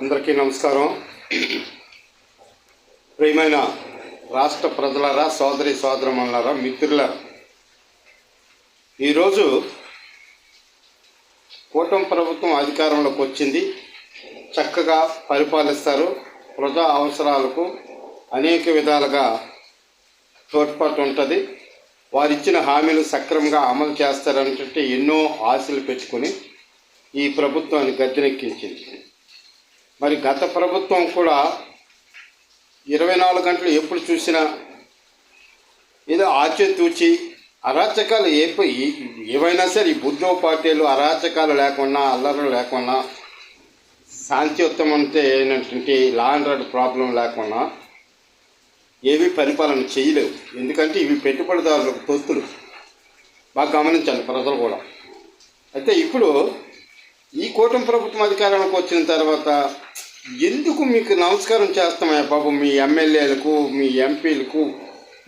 అందరికీ నమస్కారం. ప్రియమైన రాష్ట్ర ప్రజలరా సోదరి సోదరమన్నారా మిత్రుల ఈరోజు కూటమి ప్రభుత్వం అధికారంలోకి వచ్చింది. చక్కగా పరిపాలిస్తారు. ప్రజా అవసరాలకు అనేక విధాలుగా తోడ్పాటు ఉంటుంది. వారిచ్చిన హామీలు సక్రమంగా అమలు చేస్తారనేటువంటి ఎన్నో ఆశలు పెట్టుకుని ఈ ప్రభుత్వాన్ని గద్దెనెక్కించింది. మరి గత ప్రభుత్వం కూడా ఇరవై నాలుగు గంటలు ఎప్పుడు చూసినా ఏదో ఆచితూచి అరాచకాలు ఏ ఏవైనా సరే ఈ బుద్ధో పార్టీలు అరాచకాలు లేకుండా అల్లర్లు లేకుండా శాంతియుత్వం అంటే ఏంటంటే లా అండ్ ఆర్డర్ ప్రాబ్లం లేకుండా ఏవి పరిపాలన చేయలేవు. ఎందుకంటే ఇవి పెట్టుబడిదారులకు తొత్తులు. బాగా గమనించాలి ప్రజలు కూడా. అయితే ఇప్పుడు ఈ కూటమి ప్రభుత్వం అధికారంలోకి వచ్చిన తర్వాత ఎందుకు మీకు నమస్కారం చేస్తామయ్యా బాబు? మీ ఎమ్మెల్యేలకు మీ ఎంపీలకు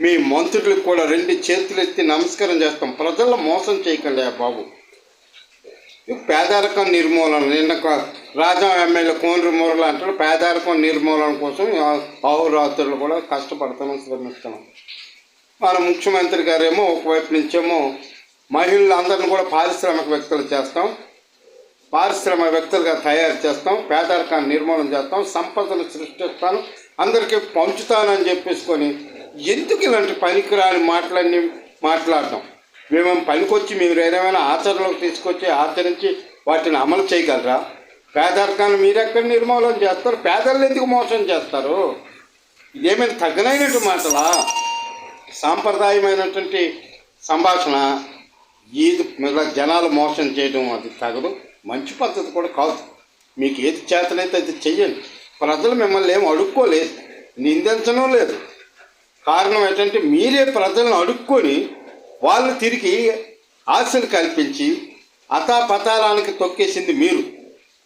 మీ మంత్రులకు కూడా రెండు చేతులు ఎత్తి నమస్కారం చేస్తాం. ప్రజల మోసం చేయకండి బాబు. పేదరికం నిర్మూలన నిన్న రాజా ఎమ్మెల్యే కోనరు మూరలు అంటారు పేదరికం నిర్మూలన కోసం అహోరాత్రులు కూడా కష్టపడుతున్నాం శ్రమిస్తున్నాం. మన ముఖ్యమంత్రి గారేమో ఒకవైపు నుంచేమో మహిళలందరిని కూడా పారిశ్రామికవేత్తలు చేస్తాం. పారిశ్రామికవేత్తలుగా తయారు చేస్తాం పేదరికాన్ని నిర్మూలన చేస్తాం సంపదను సృష్టిస్తాను అందరికీ పంచుతానని చెప్పేసుకొని ఎందుకు ఇలాంటి పనికిరాని మాటలన్నీ మాట్లాడటం మేము పనికొచ్చి మీరు ఏదేమైనా ఆచరణలోకి తీసుకొచ్చి ఆచరించి వాటిని అమలు చేయగలరా? పేదరికాన్ని మీరెక్కడ నిర్మూలన చేస్తారు? పేదలు ఎందుకు మోసం చేస్తారు? ఇదేమైనా తగ్గనైనట్టు మాటలా? సాంప్రదాయమైనటువంటి సంభాషణ ఈది మీద జనాలు మోసం చేయడం అది తగదు. మంచి పద్ధతి కూడా కాదు. మీకు ఏది చేతనైతే అది చెయ్యండి. ప్రజలు మిమ్మల్ని ఏం అడుక్కోలేదు. నిందించడం లేదు. కారణం ఏంటంటే మీరే ప్రజలను అడుక్కొని వాళ్ళు తిరిగి ఆశలు కల్పించి అతాపతారానికి తొక్కేసింది మీరు.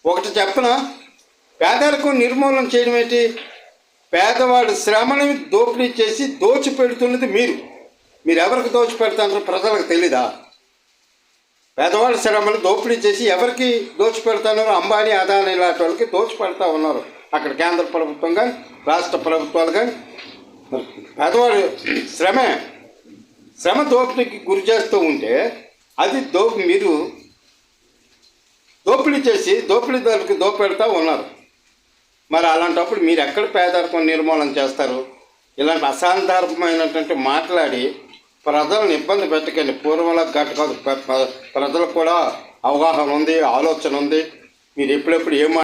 ఒకటి చెప్పన? పేదరికం నిర్మూలన చేయడం ఏంటి? పేదవాడి శ్రమని దోపిడీ చేసి దోచి పెడుతున్నది మీరు. మీరు ఎవరికి దోచి పెడతారో ప్రజలకు తెలీదా? పేదవాడి శ్రమను దోపిడీ చేసి ఎవరికి దోచి పెడతారో అంబానీ అదాని లాంటి వాళ్ళకి దోచి పెడతా ఉన్నారు. అక్కడ కేంద్ర ప్రభుత్వం కానీ రాష్ట్ర ప్రభుత్వాలు కానీ శ్రమే. శ్రమ దోపిడీకి గురి చేస్తూ ఉంటే అది దో మీరు దోపిడీ చేసి దోపిడీదారులకి దోపెడతా ఉన్నారు. మరి అలాంటప్పుడు మీరు ఎక్కడ పేదరికం నిర్మూలన చేస్తారు? ఇలాంటి అసాందర్భమైనటువంటి మాట్లాడి ప్రజలను ఇబ్బంది పెట్టకండి. పూర్వంలో గట్ట కాదు. ప్రజలకు కూడా అవగాహన ఉంది ఆలోచన ఉంది. మీరు ఎప్పుడెప్పుడు ఏం